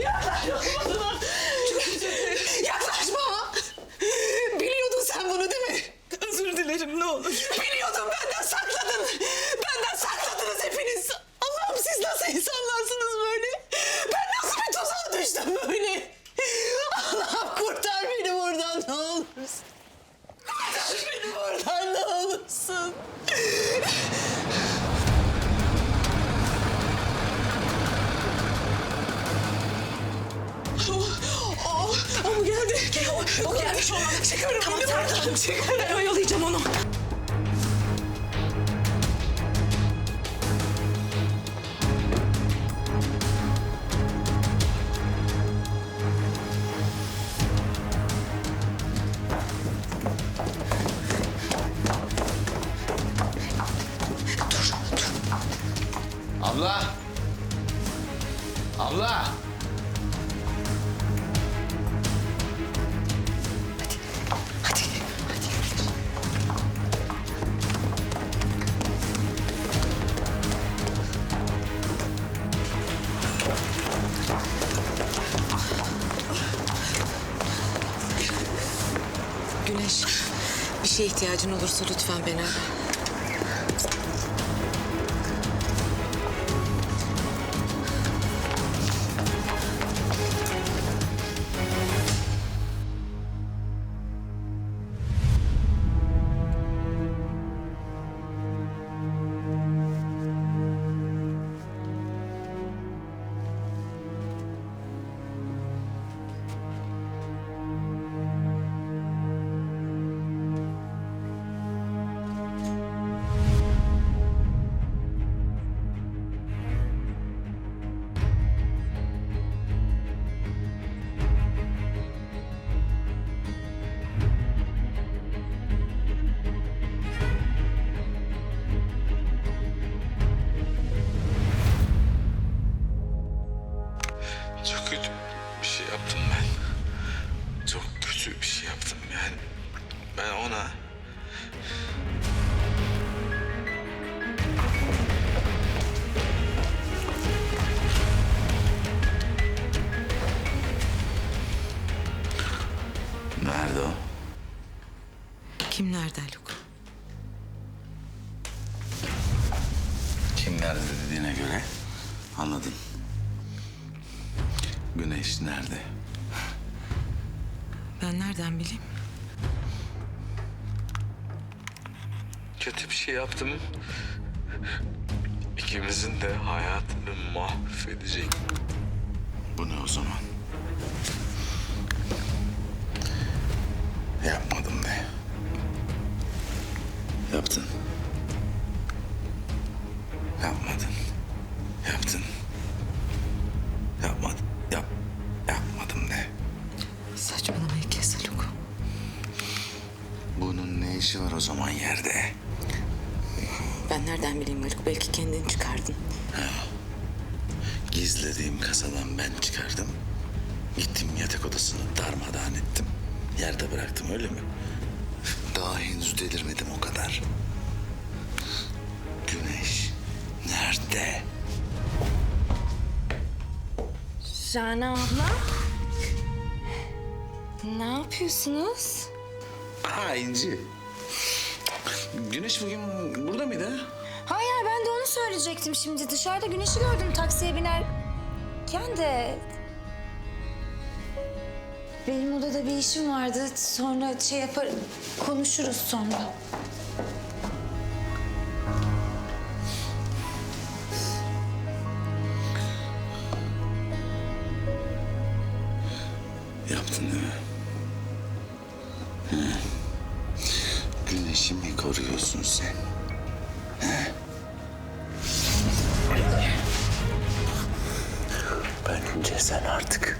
Yaklaşma. Yaklaşma. Biliyordun sen bunu değil mi? Özür dilerim ne olur. Biliyordum benden sakladın. Benden sakladınız hepiniz. Allah'ım siz nasıl insanlarsınız böyle? Ben nasıl bir tuzağa düştüm böyle? Allah'ım kurtar beni buradan ne olursun. Kurtar beni buradan ne olursun. O geldi. O, o gelmiş olmalı. Çıkarım tamam, beni buradan. Çıkarım. Ben oyalayacağım onu. Abla! Abla! Bir şeye ihtiyacın olursa lütfen beni ara. Yani. Ben ona... Nerede o? Kim nerede Haluk? Kim nerede dediğine göre anladın. Güneş nerede? Ben nereden bileyim? Kötü bir şey yaptım. İkimizin de hayatını mahvedecek. Bu ne o zaman? Yapmadım de. Yaptın. Yapmadın. Yaptın. Yapmadın. Yap. Yapmadım de. Saçmalamayı kes Haluk. Bunun ne işi var o zaman yerde? Ben nereden bileyim Haluk? Belki kendini çıkardın. Gizlediğim kasadan ben çıkardım. Gittim yatak odasını darmadağın ettim. Yerde bıraktım öyle mi? Daha henüz delirmedim o kadar. Güneş nerede? Rana abla. Ne yapıyorsunuz? Ha İnci. Güneş bugün burada mıydı? ha? Hayır ben de onu söyleyecektim şimdi. Dışarıda güneşi gördüm taksiye binerken de... Benim odada bir işim vardı. Sonra şey yapar, konuşuruz sonra. Yaptın değil mi? Koruyorsun sen? He? Bence sen artık.